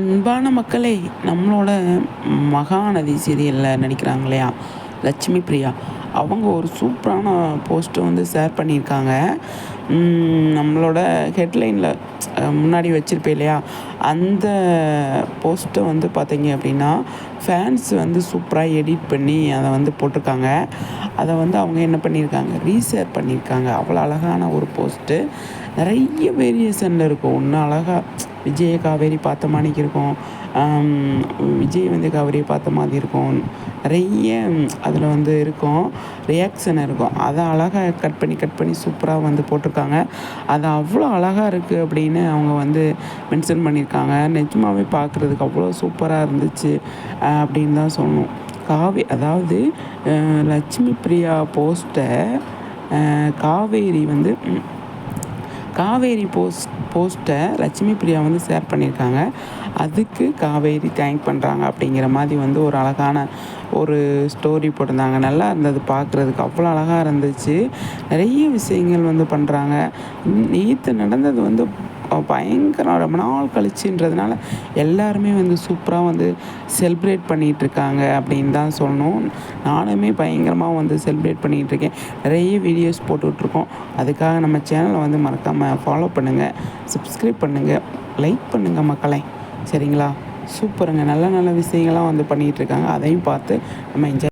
அன்பான மக்களே நம்மளோட மகாநதி சீரியலில் நடிக்கிறாங்க இல்லையா? லட்சுமி பிரியா. அவங்க ஒரு சூப்பரான போஸ்ட்டை வந்து ஷேர் பண்ணியிருக்காங்க. நம்மளோட ஹெட்லைனில் முன்னாடி வச்சுருப்பேன் இல்லையா? அந்த போஸ்ட்டை வந்து பார்த்தீங்க அப்படின்னா ஃபேன்ஸ் வந்து சூப்பராக எடிட் பண்ணி அதை வந்து போட்டிருக்காங்க. அதை வந்து அவங்க என்ன பண்ணியிருக்காங்க? ரீஷேர் பண்ணியிருக்காங்க. அவ்வளோ அழகான ஒரு போஸ்ட்டு. நிறைய வேரியேஷனில் இருக்கும் ஒன்று அழகாக விஜய காவேரி பார்த்த மாதிரிக்கு இருக்கும். விஜய் வந்து காவேரியை பார்த்த மாதிரி இருக்கும். நிறைய அதில் வந்து இருக்கும். ரியாக்ஷன் இருக்கும். அதை அழகாக கட் பண்ணி கட் பண்ணி சூப்பராக வந்து போட்டிருக்காங்க. அது அவ்வளோ அழகாக இருக்குது அப்படின்னு அவங்க வந்து மென்ஷன் பண்ணியிருக்காங்க. நிஜமாகவே பார்க்குறதுக்கு அவ்வளோ சூப்பராக இருந்துச்சு அப்படின்னு தான் சொல்லணும். காவே அதாவது லட்சுமி பிரியா போஸ்ட்டை காவேரி வந்து காவேரி போஸ்ட் போஸ்ட்டை லட்சுமி பிரியா வந்து ஷேர் பண்ணியிருக்காங்க. அதுக்கு காவேரி தேங்க் பண்ணுறாங்க அப்படிங்கிற மாதிரி வந்து ஒரு அழகான ஒரு ஸ்டோரி போட்டிருந்தாங்க. நல்லா இருந்தது பார்க்குறதுக்கு. அவ்வளோ அழகாக இருந்துச்சு. நிறைய விஷயங்கள் வந்து பண்ணுறாங்க நேற்று நடந்தது வந்து பயங்கரம் ரொம்ப நாள் கழிச்சுன்றதுனால எல்லாருமே வந்து சூப்பராக வந்து செலிப்ரேட் பண்ணிகிட்ருக்காங்க அப்படின்னு தான் சொல்லணும். நானுமே பயங்கரமாக வந்து செலிப்ரேட் பண்ணிகிட்ருக்கேன் நிறைய வீடியோஸ் போட்டுட்ருக்கோம். அதுக்காக நம்ம சேனலை வந்து மறக்காமல் ஃபாலோ பண்ணுங்கள் சப்ஸ்கிரைப் பண்ணுங்கள் லைக் பண்ணுங்கள் மக்களை. சரிங்களா? சூப்பருங்க நல்ல நல்ல விஷயங்கள்லாம் வந்து பண்ணிகிட்ருக்காங்க அதையும் பார்த்து நம்ம என்ஜாய்